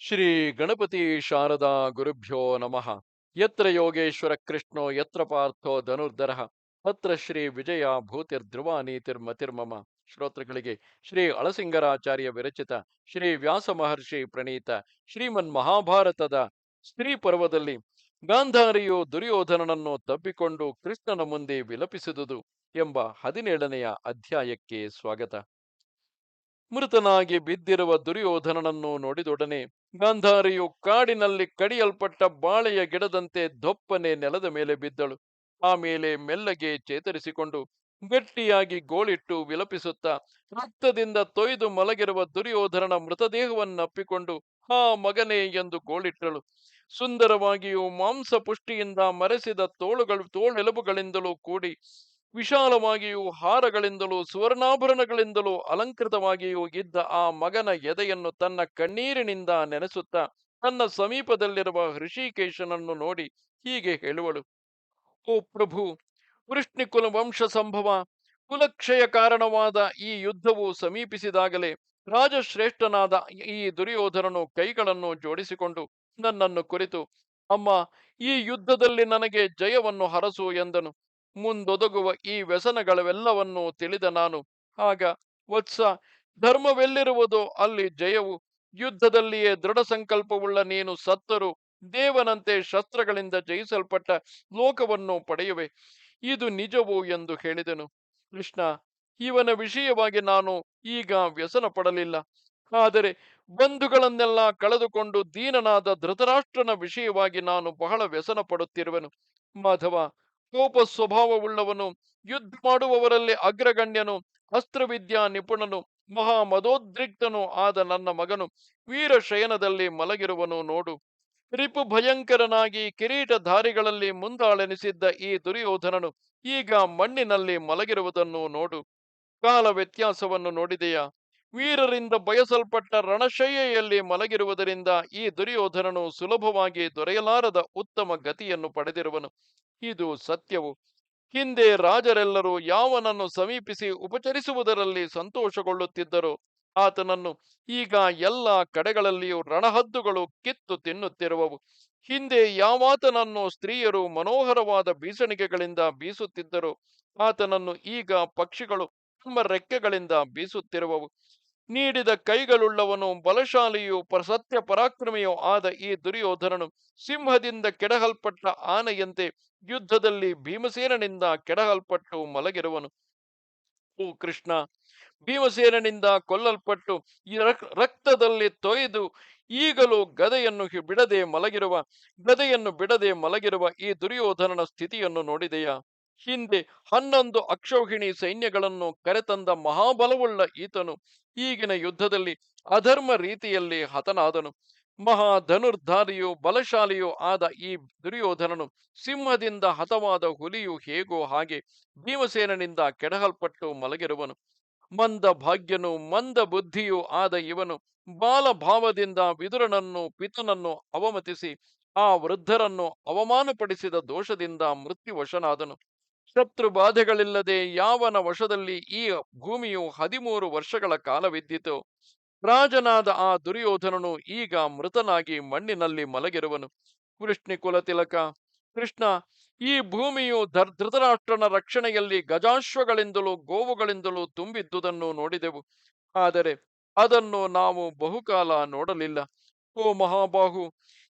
ಶ್ರೀ ಗಣಪತಿ ಶಾರದಾ ಗುರುಭ್ಯೋ ನಮಃ. ಯತ್ರ ಯೋಗೇಶ್ವರ ಕೃಷ್ಣೋ, ಯತ್ರ ಪಾರ್ಥೋ ಧನುರ್ಧರ ಅತ್ರ ಶ್ರೀ ವಿಜಯ ಭೂತಿರ್ಧ್ರುವ ನೀತಿರ್ಮತಿರ್ಮಮ ಶ್ರೋತೃಗಳಿಗೆ ಶ್ರೀ ಅಳಸಿಂಗರಾಚಾರ್ಯ ವಿರಚಿತ ಶ್ರೀ ವ್ಯಾಸ ಮಹರ್ಷಿ ಪ್ರಣೀತ ಶ್ರೀಮನ್ ಮಹಾಭಾರತದ ಸ್ತ್ರೀ ಪರ್ವದಲ್ಲಿ ಗಾಂಧಾರಿಯು ದುರ್ಯೋಧನನನ್ನು ತಬ್ಬಿಕೊಂಡು ಕೃಷ್ಣನ ಮುಂದೆ ವಿಲಪಿಸಿದುದು ಎಂಬ ಹದಿನೇಳನೆಯ ಅಧ್ಯಾಯಕ್ಕೆ ಸ್ವಾಗತ. ಮೃತನಾಗಿ ಬಿದ್ದಿರುವ ದುರ್ಯೋಧನನನ್ನು ನೋಡಿದೊಡನೆ ಗಾಂಧಾರಿಯು ಕಾಡಿನಲ್ಲಿ ಕಡಿಯಲ್ಪಟ್ಟ ಬಾಳೆಯ ಗಿಡದಂತೆ ದೊಪ್ಪನೆ ನೆಲದ ಮೇಲೆ ಬಿದ್ದಳು. ಆಮೇಲೆ ಮೆಲ್ಲಗೆ ಚೇತರಿಸಿಕೊಂಡು ಗಟ್ಟಿಯಾಗಿ ಗೋಳಿಟ್ಟು ವಿಲಪಿಸುತ್ತಾ ರಕ್ತದಿಂದ ತೊಯ್ದು ಮಲಗಿರುವ ದುರ್ಯೋಧನನ ಮೃತದೇಹವನ್ನಪ್ಪಿಕೊಂಡು ಹಾ ಮಗನೇ ಎಂದು ಗೋಳಿಟ್ಟಳು. ಸುಂದರವಾಗಿಯೂ ಮಾಂಸ ಪುಷ್ಟಿಯಿಂದ ಮರೆಸಿದ ತೋಳುಗಳು ತೋಳೆಲುಬುಗಳಿಂದಲೂ ಕೂಡಿ ವಿಶಾಲವಾಗಿಯೂ ಹಾರಗಳಿಂದಲೂ, ಸುವರ್ಣಾಭರಣಗಳಿಂದಲೂ ಅಲಂಕೃತವಾಗಿಯೂ ಇದ್ದ ಆ ಮಗನ ಎದೆಯನ್ನು ತನ್ನ ಕಣ್ಣೀರಿನಿಂದ ನೆನೆಸುತ್ತಾ ತನ್ನ ಸಮೀಪದಲ್ಲಿರುವ ಹೃಷಿಕೇಶನನ್ನು ನೋಡಿ ಹೀಗೆ ಹೇಳುವಳು. ಓ ಪ್ರಭು, ವೃಷ್ಣಿಕುಲ ವಂಶ ಸಂಭವ, ಕುಲಕ್ಷಯ ಕಾರಣವಾದ ಈ ಯುದ್ಧವು ಸಮೀಪಿಸಿದಾಗಲೇ ರಾಜಶ್ರೇಷ್ಠನಾದ ಈ ದುರ್ಯೋಧನನು ಕೈಗಳನ್ನು ಜೋಡಿಸಿಕೊಂಡು ನನ್ನನ್ನು ಕುರಿತು, ಅಮ್ಮ, ಈ ಯುದ್ಧದಲ್ಲಿ ನನಗೆ ಜಯವನ್ನು ಹರಸು ಎಂದನು. ಮುಂದೊದಗುವ ಈ ವ್ಯಸನಗಳವೆಲ್ಲವನ್ನೂ ತಿಳಿದ ನಾನು. ಆಗ, ವತ್ಸ, ಧರ್ಮವೆಲ್ಲಿರುವುದೋ? ಅಲ್ಲಿ ಜಯವು. ಯುದ್ಧದಲ್ಲಿಯೇ ದೃಢ ಸಂಕಲ್ಪವುಳ್ಳ ನೀನು ಸತ್ತರು. ದೇವನಂತೆ ಶಸ್ತ್ರಗಳಿಂದ ಜಯಿಸಲ್ಪಟ್ಟ ಲೋಕವನ್ನು ಪಡೆಯುವೆ. ಇದು ನಿಜವು ಎಂದು ಹೇಳಿದನು. ಕೃಷ್ಣ, ಇವನ ವಿಷಯವಾಗಿ ನಾನು ಈಗ ವ್ಯಸನ ಪಡಲಿಲ್ಲ ಆದರೆ ಬಂಧುಗಳನ್ನೆಲ್ಲ ಕಳೆದುಕೊಂಡು ದೀನನಾದ ಧೃತರಾಷ್ಟ್ರನ ವಿಷಯವಾಗಿ ನಾನು ಬಹಳ ವ್ಯಸನ ಪಡುತ್ತಿರುವೆನು ಮಾಧವ ಕೋಪ ಸ್ವಭಾವವುಳ್ಳವನು, ಯುದ್ಧ ಮಾಡುವವರಲ್ಲಿ ಅಗ್ರಗಣ್ಯನು, ಅಸ್ತ್ರವಿದ್ಯಾ ನಿಪುಣನು ಮಹಾ ಮದೋದ್ರಿಕ್ತನು ಆದ ನನ್ನ ಮಗನು ವೀರಶಯನದಲ್ಲಿ ಮಲಗಿರುವನು ನೋಡು. ರಿಪು ಭಯಂಕರನಾಗಿ ಕಿರೀಟಧಾರಿಗಳಲ್ಲಿ ಮುಂದಾಳೆನಿಸಿದ್ದ ಈ ದುರ್ಯೋಧನನು ಈಗ ಮಣ್ಣಿನಲ್ಲಿ ಮಲಗಿರುವುದನ್ನು ನೋಡು. ಕಾಲ ವ್ಯತ್ಯಾಸವನ್ನು ನೋಡಿದೆಯಾ? ವೀರರಿಂದ ಬಯಸಲ್ಪಟ್ಟ ರಣಶಯ್ಯೆಯಲ್ಲಿ ಮಲಗಿರುವುದರಿಂದ ಈ ದುರ್ಯೋಧನನು ಸುಲಭವಾಗಿ ದೊರೆಯಲಾರದ ಉತ್ತಮ ಗತಿಯನ್ನು ಪಡೆದಿರುವನು. ಇದು ಸತ್ಯವು. ಹಿಂದೆ ರಾಜರೆಲ್ಲರೂ ಯಾವನನ್ನು ಸಮೀಪಿಸಿ ಉಪಚರಿಸುವುದರಲ್ಲಿ ಸಂತೋಷಗೊಳ್ಳುತ್ತಿದ್ದರು. ಆತನನ್ನು ಈಗ ಎಲ್ಲ ಕಡೆಗಳಲ್ಲಿಯೂ ರಣಹದ್ದುಗಳು ಕಿತ್ತು ತಿನ್ನುತ್ತಿರುವವು. ಹಿಂದೆ ಯಾವಾತನನ್ನು ಸ್ತ್ರೀಯರು ಮನೋಹರವಾದ ಬೀಸಣಿಗೆಗಳಿಂದ ಬೀಸುತ್ತಿದ್ದರು. ಆತನನ್ನು ಈಗ ಪಕ್ಷಿಗಳು ತಮ್ಮ ರೆಕ್ಕೆಗಳಿಂದ ಬೀಸುತ್ತಿರುವವು. ನೀಡಿದ ಕೈಗಳುಳ್ಳವನು ಬಲಶಾಲಿಯೂ ಸತ್ಯ ಪರಾಕ್ರಮಿಯೂ ಆದ ಈ ದುರ್ಯೋಧನನು ಸಿಂಹದಿಂದ ಕೆಡಹಲ್ಪಟ್ಟ ಆನೆಯಂತೆ ಯುದ್ಧದಲ್ಲಿ ಭೀಮಸೇನನಿಂದ ಕೆಡಹಲ್ಪಟ್ಟು ಮಲಗಿರುವನು. ಓ ಕೃಷ್ಣ, ಭೀಮಸೇನನಿಂದ ಕೊಲ್ಲಲ್ಪಟ್ಟು ರಕ್ತದಲ್ಲಿ ತೊಯ್ದು ಈಗಲೂ ಗದೆಯನ್ನು ಬಿಡದೆ ಮಲಗಿರುವ, ಗದೆಯನ್ನು ಬಿಡದೆ ಮಲಗಿರುವ ಈ ದುರ್ಯೋಧನನ ಸ್ಥಿತಿಯನ್ನು ನೋಡಿದೆಯಾ? ಹಿಂದೆ ಹನ್ನೊಂದು ಅಕ್ಷೌಹಿಣಿ ಸೈನ್ಯಗಳನ್ನು ಕರೆತಂದ ಮಹಾಬಲವುಳ್ಳ ಈತನು ಈಗಿನ ಯುದ್ಧದಲ್ಲಿ ಅಧರ್ಮ ರೀತಿಯಲ್ಲಿ ಹತನಾದನು. ಮಹಾ ಧನುರ್ಧಾರಿಯೂ ಬಲಶಾಲಿಯೂ ಆದ ಈ ದುರ್ಯೋಧನನು ಸಿಂಹದಿಂದ ಹತವಾದ ಹುಲಿಯು ಹೇಗೋ ಹಾಗೆ ಭೀಮಸೇನನಿಂದ ಕೆಡಹಲ್ಪಟ್ಟು ಮಲಗಿರುವನು. ಮಂದ ಭಾಗ್ಯನು ಮಂದ ಬುದ್ಧಿಯೂ ಆದ ಇವನು ಬಾಲಭಾವದಿಂದ ವಿದುರನನ್ನು ಪಿತನನ್ನು ಅವಮತಿಸಿ ಆ ವೃದ್ಧರನ್ನು ಅವಮಾನಪಡಿಸಿದ ದೋಷದಿಂದ ಮೃತ್ಯುವಶನಾದನು. ಶತ್ರು ಬಾಧೆಗಳಿಲ್ಲದೆ ಯಾವನ ವಶದಲ್ಲಿ ಈ ಭೂಮಿಯು ಹದಿಮೂರು ವರ್ಷಗಳ ಕಾಲವಿದ್ದಿತು ರಾಜನಾದ ಆ ದುರ್ಯೋಧನನು ಈಗ ಮೃತನಾಗಿ ಮಣ್ಣಿನಲ್ಲಿ ಮಲಗಿರುವನು. ವೃಷ್ಣಿ ಕುಲತಿಲಕ ಕೃಷ್ಣ, ಈ ಭೂಮಿಯು ಧರ್, ಧೃತರಾಷ್ಟ್ರನ ರಕ್ಷಣೆಯಲ್ಲಿ ಗಜಾಶ್ವಗಳಿಂದಲೂ ಗೋವುಗಳಿಂದಲೂ ತುಂಬಿದ್ದುದನ್ನು ನೋಡಿದೆವು. ಆದರೆ ಅದನ್ನು ನಾವು ಬಹುಕಾಲ ನೋಡಲಿಲ್ಲ. ಓ ಮಹಾಬಾಹು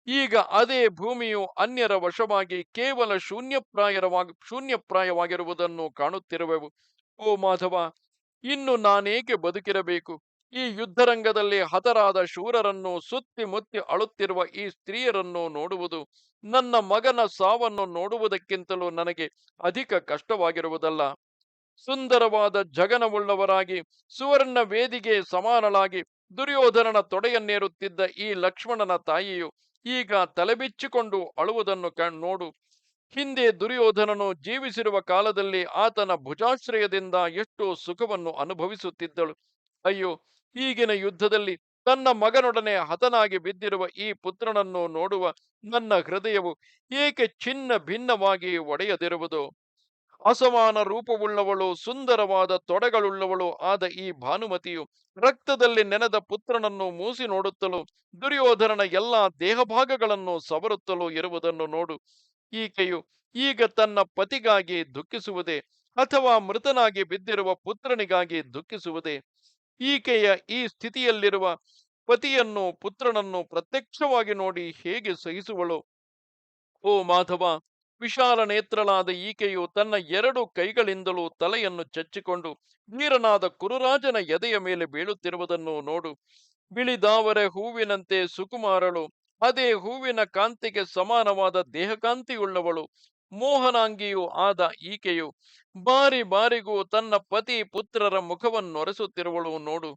ಈಗ ಅದೇ ಭೂಮಿಯು ಅನ್ಯರ ವಶವಾಗಿ ಕೇವಲ ಶೂನ್ಯಪ್ರಾಯರವಾಗಿ ಶೂನ್ಯಪ್ರಾಯವಾಗಿರುವುದನ್ನು ಕಾಣುತ್ತಿರುವೆವು. ಓ ಮಾಧವ, ಇನ್ನು ನಾನೇಕೆ ಬದುಕಿರಬೇಕು? ಈ ಯುದ್ಧರಂಗದಲ್ಲಿ ಹತರಾದ ಶೂರರನ್ನು ಸುತ್ತಿ ಮುತ್ತಿ ಅಳುತ್ತಿರುವ ಈ ಸ್ತ್ರೀಯರನ್ನು ನೋಡುವುದು, ನನ್ನ ಮಗನ ಸಾವನ್ನು ನೋಡುವುದಕ್ಕಿಂತಲೂ ನನಗೆ ಅಧಿಕ ಕಷ್ಟವಾಗಿರುವುದಲ್ಲ. ಸುಂದರವಾದ ಜಗನವುಳ್ಳವರಾಗಿ, ಸುವರ್ಣ ವೇದಿಗೆ ಸಮಾನಳಾಗಿ, ದುರ್ಯೋಧನನ ತೊಡೆಯನ್ನೇರುತ್ತಿದ್ದ ಈ ಲಕ್ಷ್ಮಣನ ತಾಯಿಯು ಈಗ ತಲೆಬಿಚ್ಚಿಕೊಂಡು ಅಳುವುದನ್ನು ಕಣ್ ನೋಡು. ಹಿಂದೆ ದುರ್ಯೋಧನನು ಜೀವಿಸಿರುವ ಕಾಲದಲ್ಲಿ ಆತನ ಭುಜಾಶ್ರಯದಿಂದ ಎಷ್ಟು ಸುಖವನ್ನು ಅನುಭವಿಸುತ್ತಿದ್ದಳು. ಅಯ್ಯೋ, ಈಗಿನ ಯುದ್ಧದಲ್ಲಿ ತನ್ನ ಮಗನೊಡನೆ ಹತನಾಗಿ ಬಿದ್ದಿರುವ ಈ ಪುತ್ರನನ್ನು ನೋಡುವ ನನ್ನ ಹೃದಯವು ಏಕೆ ಚಿನ್ನ ಭಿನ್ನವಾಗಿ ಒಡೆಯದಿರುವುದು? ಅಸಮಾನ ರೂಪವುಳ್ಳವಳು, ಸುಂದರವಾದ ತೊಡೆಗಳುಳ್ಳವಳು ಆದ ಈ ಭಾನುಮತಿಯು ರಕ್ತದಲ್ಲಿ ನೆನೆದ ಪುತ್ರನನ್ನು ಮೂಸಿ ನೋಡುತ್ತಲೂ, ದುರ್ಯೋಧನನ ಎಲ್ಲಾ ದೇಹಭಾಗಗಳನ್ನು ಸವರುತ್ತಲೂ ಇರುವುದನ್ನು ನೋಡು. ಈಕೆಯು ಈಗ ತನ್ನ ಪತಿಗಾಗಿ ದುಃಖಿಸುವುದೇ ಅಥವಾ ಮೃತನಾಗಿ ಬಿದ್ದಿರುವ ಪುತ್ರನಿಗಾಗಿ ದುಃಖಿಸುವುದೇ? ಈಕೆಯ ಈ ಸ್ಥಿತಿಯಲ್ಲಿರುವ ಪತಿಯನ್ನು ಪುತ್ರನನ್ನು ಪ್ರತ್ಯಕ್ಷವಾಗಿ ನೋಡಿ ಹೇಗೆ ಸಹಿಸುವಳು? ಓ ಮಾಧವ ವಿಶಾಲ ನೇತ್ರಳಾದ ಈಕೆಯು ತನ್ನ ಎರಡು ಕೈಗಳಿಂದಲೂ ತಲೆಯನ್ನು ಚಚ್ಚಿಕೊಂಡು ವೀರನಾದ ಕುರುರಾಜನ ಎದೆಯ ಮೇಲೆ ಬೀಳುತ್ತಿರುವುದನ್ನು ನೋಡು. ಬಿಳಿದಾವರೆ ಹೂವಿನಂತೆ ಸುಕುಮಾರಳು. ಅದೇ ಹೂವಿನ ಕಾಂತಿಗೆ ಸಮಾನವಾದ ದೇಹಕಾಂತಿಯುಳ್ಳವಳು. ಮೋಹನಾಂಗಿಯೂ ಆದ ಈಕೆಯು ಬಾರಿ ಬಾರಿಗೂ ತನ್ನ ಪತಿ ಪುತ್ರರ ಮುಖವನ್ನೊರೆಸುತ್ತಿರುವಳು ನೋಡು.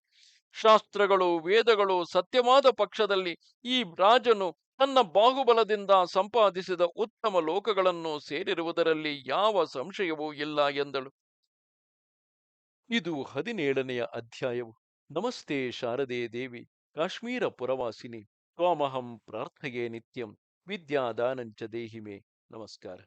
ಶಾಸ್ತ್ರಗಳು, ವೇದಗಳು ಸತ್ಯವಾದ ಪಕ್ಷದಲ್ಲಿ ಈ ರಾಜನು ತನ್ನ ಬಾಹುಬಲದಿಂದ ಸಂಪಾದಿಸಿದ ಉತ್ತಮ ಲೋಕಗಳನ್ನು ಸೇರಿರುವುದರಲ್ಲಿ ಯಾವ ಸಂಶಯವೂ ಇಲ್ಲ ಎಂದಳು. ಇದು ಹದಿನೇಳನೆಯ ಅಧ್ಯಾಯವು. ನಮಸ್ತೆ ಶಾರದೆ ದೇವಿ, ಕಾಶ್ಮೀರ ಪುರವಾಸಿನಿ, ತ್ವಾಮಹಂ ಪ್ರಾರ್ಥಯೇ ನಿತ್ಯಂ, ವಿದ್ಯಾದಾನಂಚ ದೇಹಿಮೆ. ನಮಸ್ಕಾರ.